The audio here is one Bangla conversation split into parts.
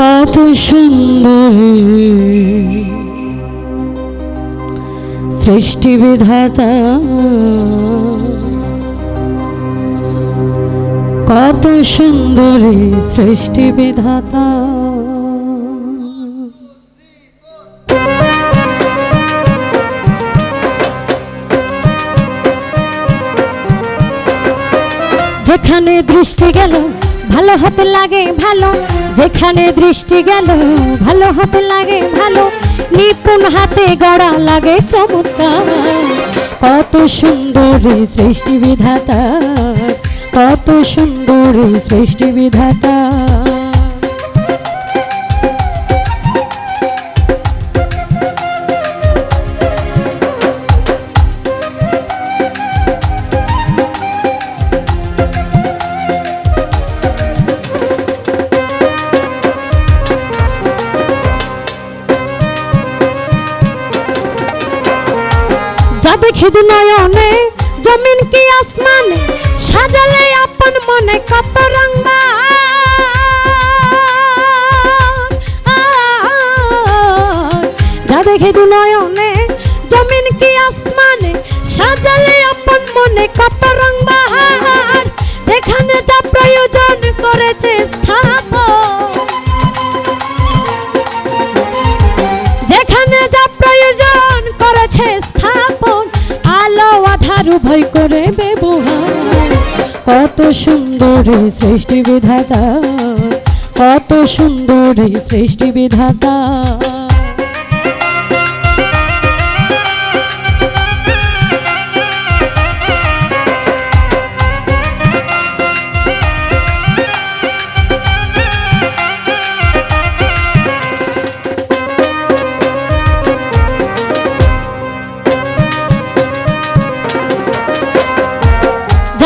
কত সুন্দরী। সৃষ্টি বিধাতা কত সুন্দরী সৃষ্টি বিধাতা। যেখানে দৃষ্টি গেল ভালো হতে লাগে ভালো। যেখানে দৃষ্টি গেল, ভালো হতে লাগে ভালো। নিপুণ হাতে গড়া লাগে চমৎকার। কত সুন্দর সৃষ্টি বিধাতা, কত সুন্দর সৃষ্টি বিধাতা। যা দেখি নয়নে, জমিন কি আসমানে? সাজালে আপন মনে কত রঙবা যা দেখি নয়নে, জমিন কি আসমানে? সাজালে আধার ভয় করে ব্যবহার। কত সুন্দর সৃষ্টি বিধাতা কত সুন্দর সৃষ্টি বিধাতা।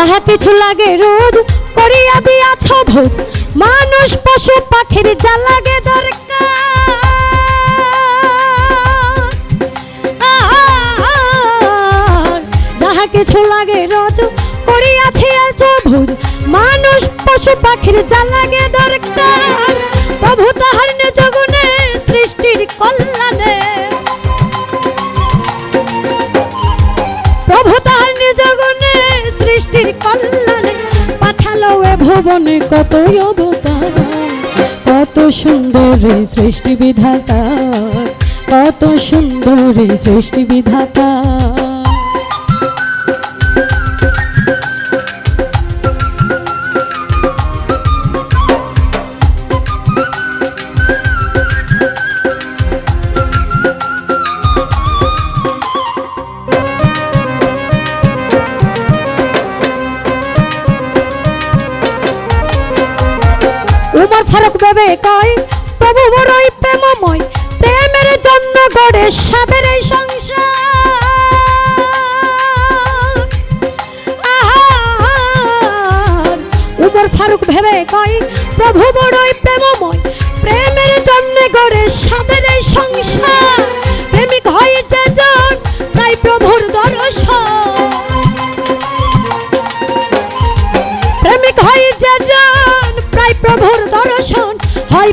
যাহা কিছু লাগে রোজ করিয়া দিয়াছ ভোজ। মানুষ পশু পাখির যা লাগে দরকার। যাহা কিছু লাগে রোজ করিয়াছি আজ ভোজ। মানুষ পশু পাখির যা লাগে দরকার। প্রভু তাহার নিজ ভুবনে কত অবতার কত সুন্দর সৃষ্টি বিধাতা কত সুন্দর সৃষ্টি বিধাতা। উমর ফারুক দেবে কয়, প্রভু বড়ই প্রেমময়, প্রেমের জন্য গড়ে সাদের এই সংসার। উমর ফারুক ভেবে কয়, প্রভু বড়ই প্রেমময়, প্রেমের জন্য গড়ে সাদের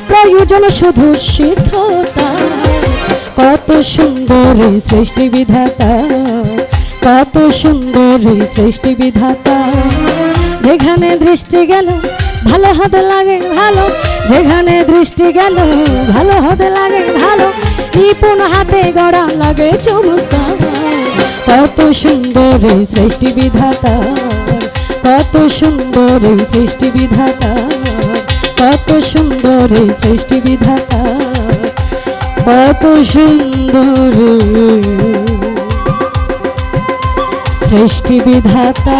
প্রয়োজন শুধু সিদ্ধতা। কত সুন্দর সৃষ্টি বিধাতা। কত সুন্দর সৃষ্টি বিধাতা। যেখানে দৃষ্টি গেল, ভালো হতে লাগে ভালো। যেখানে দৃষ্টি গেল, ভালো হতে লাগে ভালো। নিপুণ হাতে গড়া লাগে চমৎকার। কত সুন্দর সৃষ্টি বিধাতা। কত সুন্দর সৃষ্টি বিধাতা। কত সুন্দর সৃষ্টি বিধাতা কত সুন্দর সৃষ্টি বিধাতা।